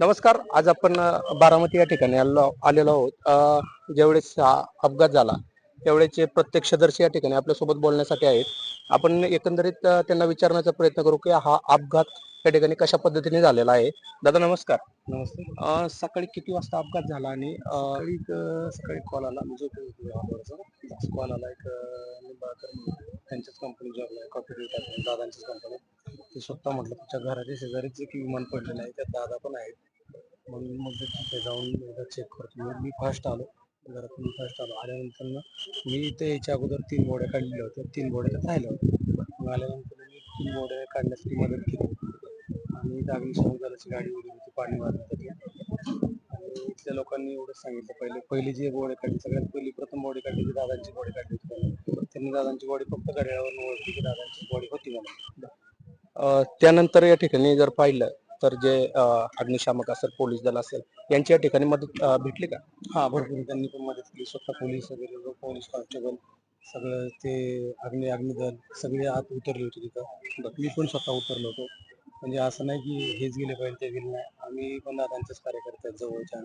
नमस्कार आज आपण बारामती या ठिकाणी आलो आलेलो आहोत. ज्यावेळेस हा अपघात झाला त्यावेळेचे प्रत्यक्षदर्शी या ठिकाणी आपल्यासोबत बोलण्यासाठी आहेत. आपण एकंदरीत त्यांना विचारण्याचा प्रयत्न करू की हा अपघात या ठिकाणी कशा पद्धतीने झालेला आहे. दादा नमस्कार. नमस्ते. अ, सकाळी किती वाजता अपघात झाला आणि सकाळी एक, अं, सकाळी कॉल आला. मी झोपलो होतो आठवड्याचा कॉल आला एक निंबाळकर त्यांच्याच कंपनी जॉबला आहे. टाकून दादांचीच कंपनी ते स्वतः म्हटलं तुमच्या घराच्या शेजारीच एक विमान पडलेलं आहे. त्यात दादा पण आहेत. मग मग तिथे जाऊन एकदा चेक करतो. मग मी फास्ट आलो. घरातून फास्ट आलो. आल्यानंतर मी इथे याच्या अगोदर तीन गोड्या काढलेल्या होत्या. तीन गोड्या राहिल्या होत्या. मग आल्यानंतर मी तीन गोड्या काढण्यासाठी मदत केली. आणि इथं अग्निशमन गाडी उडी होती. पाणी मारण्यासाठी आणि इथल्या लोकांनी एवढं सांगितलं. पहिले पहिली जी गोडे काढली सगळ्यात पहिली प्रथम बॉडी काढली ती दादांची बॉडी काढली होती त्यांनी दादांची बॉडी फक्त घड्याळावर ओळखली की दादांची बॉडी होती म्हणून. त्यानंतर या ठिकाणी जर पाहिलं तर जे अग्निशामक असेल पोलीस दल असेल यांची या ठिकाणी मदत भेटली का? हा भरपूर. त्यांनी पण मदत केली. स्वतः पोलीस वगैरे पोलीस कॉन्स्टेबल सगळं ते अग्नि अग्निदल सगळे आत उतरले होते तिथं. मी पण स्वतः उतरलो होतो. म्हणजे असं नाही की हेच गेले पाहिजे ते गेले नाही. आम्ही पण दादांचेच कार्यकर्ते आहेत जवळच्या.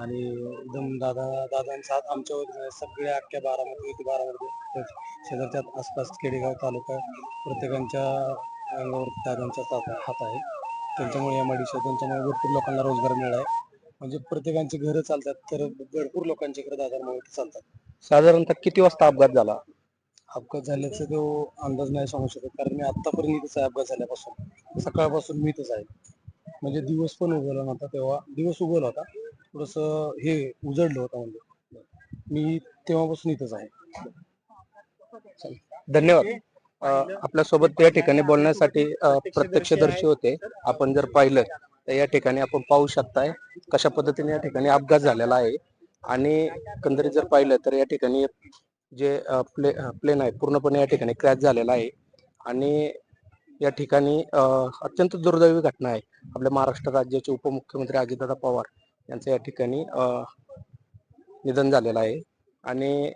आणि एकदम दादा दादांचा हात आमच्यावर सगळ्या अख्ख्या बारामती ते बारामती शेजारच्या आसपास खेडेगाव तालुका प्रत्येकांच्या अंगावर दादांचा हात आहे. त्यांच्यामुळे एम आय त्यांच्यामुळे भरपूर लोकांना रोजगार मिळाला आहे म्हणजे प्रत्येकांची घरं चालतात तर भरपूर लोकांच्या घरं दादांमुळे चालतात. साधारणतः किती वाजता अपघात झाला? अपघात झाल्याचा तो अंदाज नाही सांगू शकत कारण मी आतापर्यंत इथंच आहे अपघात झाल्यापासून. सकाळपासून मी इथंच आहे. म्हणजे दिवस पण उगवला नव्हता तेव्हा. दिवस उगवला होता. थोडस हे उजडलं होतं म्हणजे. मी तेव्हापासून इथंच आहे. धन्यवाद. आपल्या आपल्यासोबत या ठिकाणी बोलण्यासाठी प्रत्यक्षदर्शी होते. आपण जर पाहिलं तर या ठिकाणी आपण पाहू शकताय कशा पद्धतीने या ठिकाणी अपघात झालेला आहे. आणि एकंदरीत जर पाहिलं तर या ठिकाणी जे प्ले प्लेन आहे पूर्णपणे या ठिकाणी क्रॅश झालेला आहे. आणि या ठिकाणी अत्यंत दुर्दैवी घटना आहे. आपल्या महाराष्ट्र राज्याचे उपमुख्यमंत्री अजितदादा पवार यांचं या ठिकाणी निधन झालेलं आहे. आणि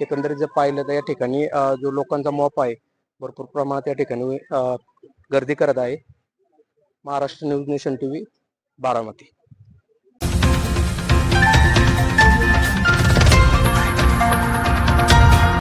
एकंदरीत जर पाहिलं तर या ठिकाणी जो लोकांचा मॉप आहे भरपूर प्रमाणात या ठिकाणी गर्दी करत आहे. Maharashtra news nation TV Baramati.